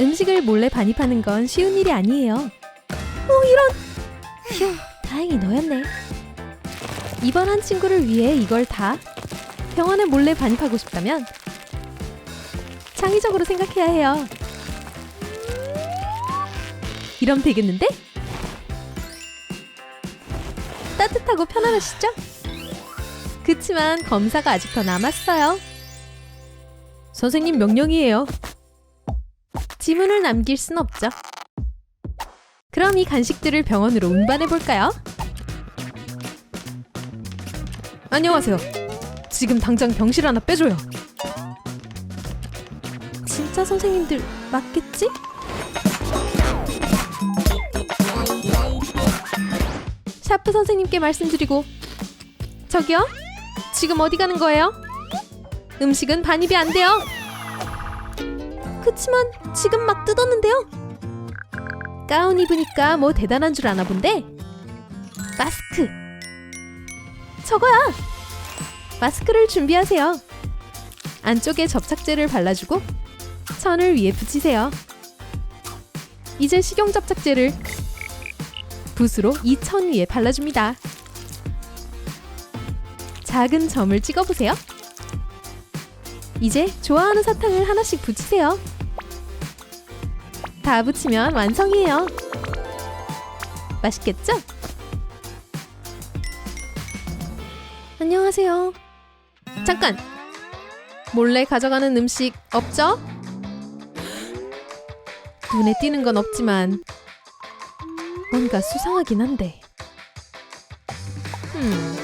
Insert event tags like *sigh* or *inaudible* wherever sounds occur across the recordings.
음식을 몰래 반입하는 건 쉬운 일이 아니에요. 오, 이런! 휴, 다행히 너였네. 입원한 친구를 위해 이걸 다 병원에 몰래 반입하고 싶다면 창의적으로 생각해야 해요. 이럼 되겠는데? 따뜻하고 편안하시죠? 그치만 검사가 아직 더 남았어요. 선생님 명령이에요. 지문을 남길 순 없죠. 그럼 이 간식들을 병원으로 운반해 볼까요? 안녕하세요. 지금 당장 병실 하나 빼줘요. 진짜 선생님들 맞겠지? 샤프 선생님께 말씀드리고 저기요? 지금 어디 가는 거예요? 음식은 반입이 안 돼요. 그치만 지금 막 뜯었는데요. 가운 입으니까 뭐 대단한 줄 아나 본데. 마스크. 저거야. 마스크를 준비하세요. 안쪽에 접착제를 발라주고 천을 위에 붙이세요. 이제 식용 접착제를 붓으로 이 천 위에 발라줍니다. 작은 점을 찍어보세요. 이제 좋아하는 사탕을 하나씩 붙이세요. 다 붙이면 완성이에요. 맛있겠죠? 안녕하세요. 잠깐! 몰래 가져가는 음식 없죠? 눈에 띄는 건 없지만 뭔가 수상하긴 한데. 음.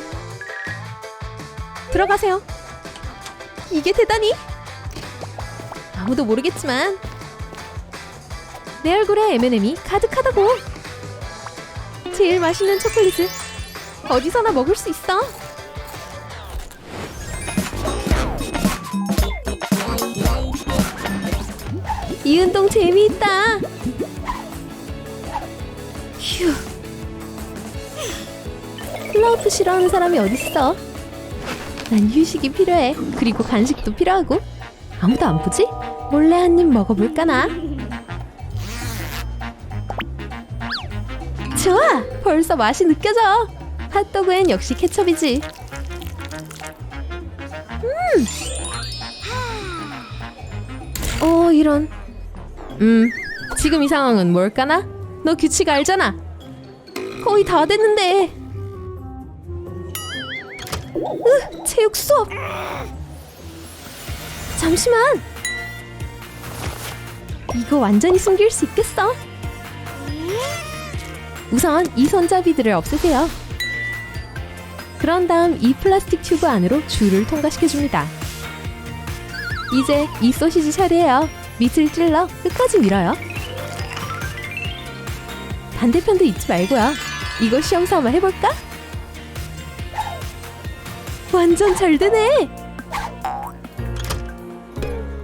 들어가세요. 이게 대단히? 아무도 모르겠지만 내 얼굴에 M&M이 가득하다고. 제일 맛있는 초콜릿을 어디서나 먹을 수 있어. 이 운동 재미있다. 휴. 플라우프 싫어하는 사람이 어딨어? 난 휴식이 필요해. 그리고 간식도 필요하고. 아무도 안 보지? 몰래 한 입 먹어볼까나? 좋아! 벌써 맛이 느껴져! 핫도그엔 역시 케첩이지. 음! 어, 이런. 음, 지금 이 상황은 뭘까나? 너 규칙 알잖아. 거의 다 됐는데. 으, 체육 수업. 잠시만. 이거 완전히 숨길 수 있겠어? 우선 이 손잡이들을 없애세요. 그런 다음 이 플라스틱 튜브 안으로 줄을 통과시켜 줍니다. 이제 이 소시지 차례예요. 밑을 찔러 끝까지 밀어요. 반대편도 잊지 말고요. 이거 시험 삼아 해볼까? 완전 잘 되네.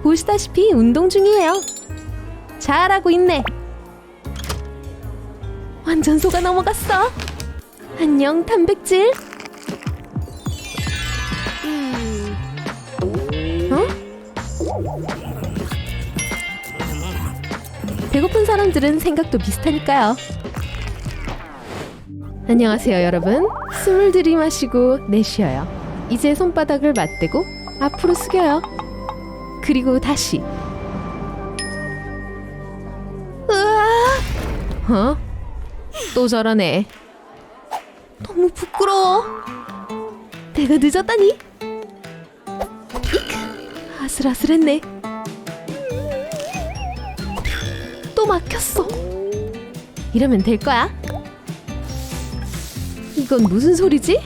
보시다시피 운동 중이에요. 잘하고 있네. 완전 속아 넘어갔어. 안녕 단백질. 어? 배고픈 사람들은 생각도 비슷하니까요. 안녕하세요, 여러분. 숨을 들이마시고 내쉬어요. 이제 손바닥을 맞대고 앞으로 숙여요. 그리고 다시. 으아! 어? 또 저러네. 너무 부끄러워. 내가 늦었다니. 이크, 아슬아슬했네. 또 막혔어. 이러면 될 거야. 이건 무슨 소리지?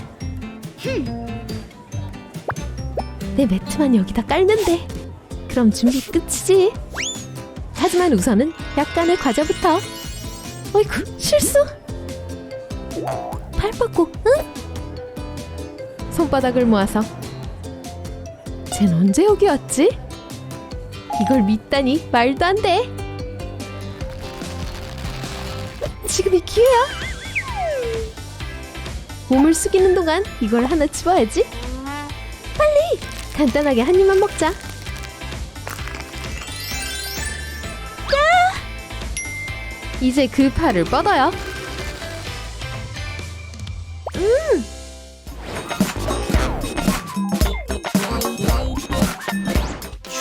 내 매트만 여기다 깔는데. 그럼 준비 끝이지. 하지만 우선은 약간의 과자부터. 어이구 실수. 팔 뻗고 응? 손바닥을 모아서. 쟨 언제 여기 왔지? 이걸 믿다니 말도 안 돼. 지금이 기회야. 몸을 숙이는 동안 이걸 하나 집어야지. 간단하게 한 입만 먹자. 야! 이제 그 팔을 뻗어요.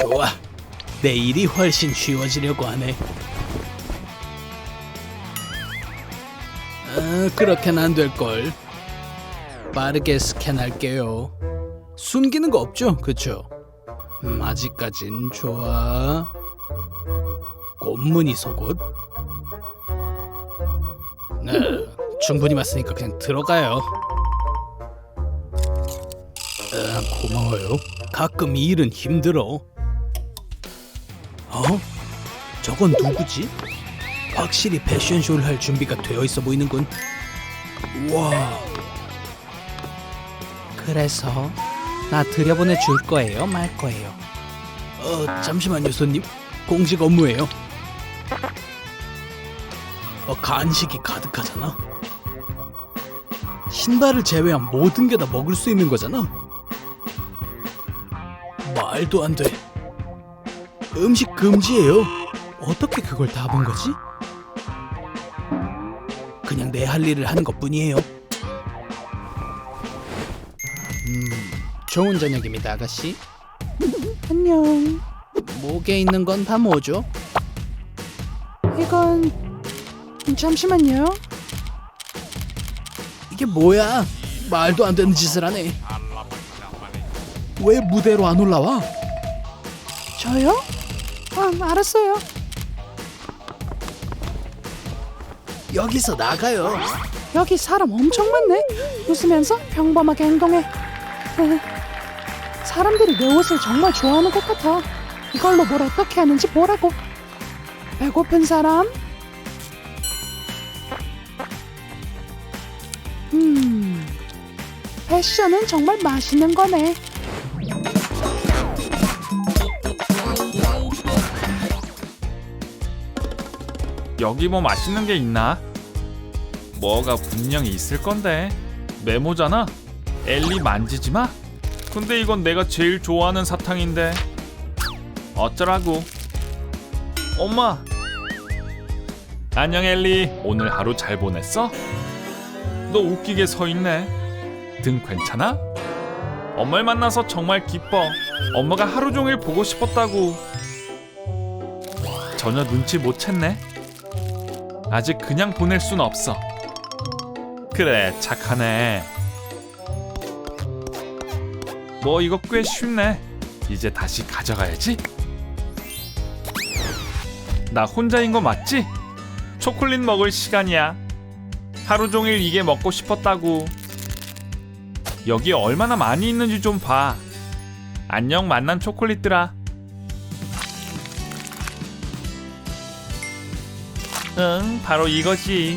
좋아. 내 일이 훨씬 쉬워지려고 하네. 아, 그렇게는 안 될 걸. 빠르게 스캔할게요. 숨기는 거 없죠, 그쵸? 음, 아직까진 좋아. 꽃무늬 속옷. 네, 충분히 맞으니까 그냥 들어가요. 아, 고마워요. 가끔 이 일은 힘들어. 어? 저건 누구지? 확실히 패션쇼를 할 준비가 되어 있어 보이는군. 와. 그래서 나 들여보내 줄 거예요, 말 거예요. 어, 잠시만요, 손님. 공직 업무예요. 어, 간식이 가득하잖아. 신발을 제외한 모든 게 다 먹을 수 있는 거잖아. 말도 안 돼. 음식 금지예요. 어떻게 그걸 다 본 거지? 그냥 내 할 일을 하는 것 뿐이에요. 좋은 저녁입니다, 아가씨. 안녕. 목에 있는 건 다 뭐죠? 이건 잠시만요. 이게 뭐야? 말도 안 되는 짓을 하네. 왜 무대로 안 올라와? 저요? 아, 알았어요. 여기서 나가요. 여기 사람 엄청 많네. 웃으면서 평범하게 행동해. *laughs* 사람들이 내 옷을 정말 좋아하는 것 같아. 이걸로 뭘 어떻게 하는지 보라고. 배고픈 사람? 음, 패션은 정말 맛있는 거네. 여기 뭐 맛있는 게 있나? 뭐가 분명히 있을 건데 메모잖아. 엘리 만지지 마. 근데 이건 내가 제일 좋아하는 사탕인데 어쩌라고? 엄마. 안녕 엘리. 오늘 하루 잘 보냈어? 너 웃기게 서 있네. 등 괜찮아? 엄마를 만나서 정말 기뻐. 엄마가 하루 종일 보고 싶었다고. 전혀 눈치 못 챘네. 아직 그냥 보낼 순 없어. 그래, 착하네. 뭐 이거 꽤 쉽네. 이제 다시 가져가야지. 나 혼자인 거 맞지? 초콜릿 먹을 시간이야. 하루 종일 이게 먹고 싶었다고. 여기 얼마나 많이 있는지 좀 봐. 안녕 만난 초콜릿들아. 응, 바로 이거지.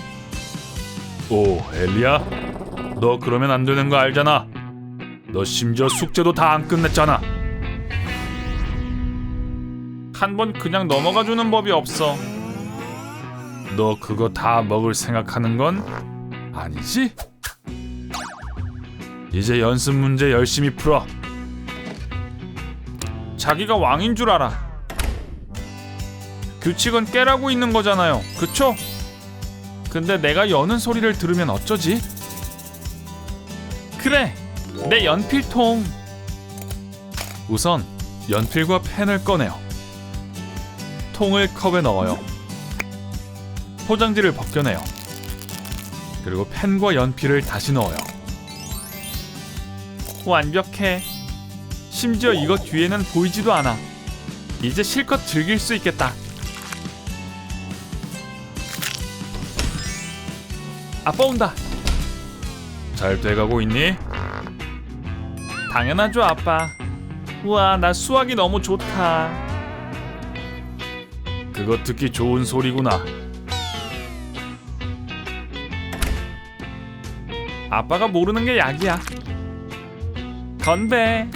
오, 엘리야. 너 그러면 안 되는 거 알잖아. 너 심지어 숙제도 다 안 끝냈잖아. 한 번 그냥 넘어가 주는 법이 없어. 너 그거 다 먹을 생각하는 건 아니지? 이제 연습 문제 열심히 풀어. 자기가 왕인 줄 알아. 규칙은 깨라고 있는 거잖아요. 그쵸? 근데 내가 여는 소리를 들으면 어쩌지? 그래, 내 연필통. 우선 연필과 펜을 꺼내요. 통을 컵에 넣어요. 포장지를 벗겨내요. 그리고 펜과 연필을 다시 넣어요. 완벽해. 심지어 이거 뒤에는 보이지도 않아. 이제 실컷 즐길 수 있겠다. 아빠 온다. 잘 돼가고 있니? 당연하죠, 아빠. 우와, 나 수학이 너무 좋다. 그거 듣기 좋은 소리구나. 아빠가 모르는 게 약이야. 건배.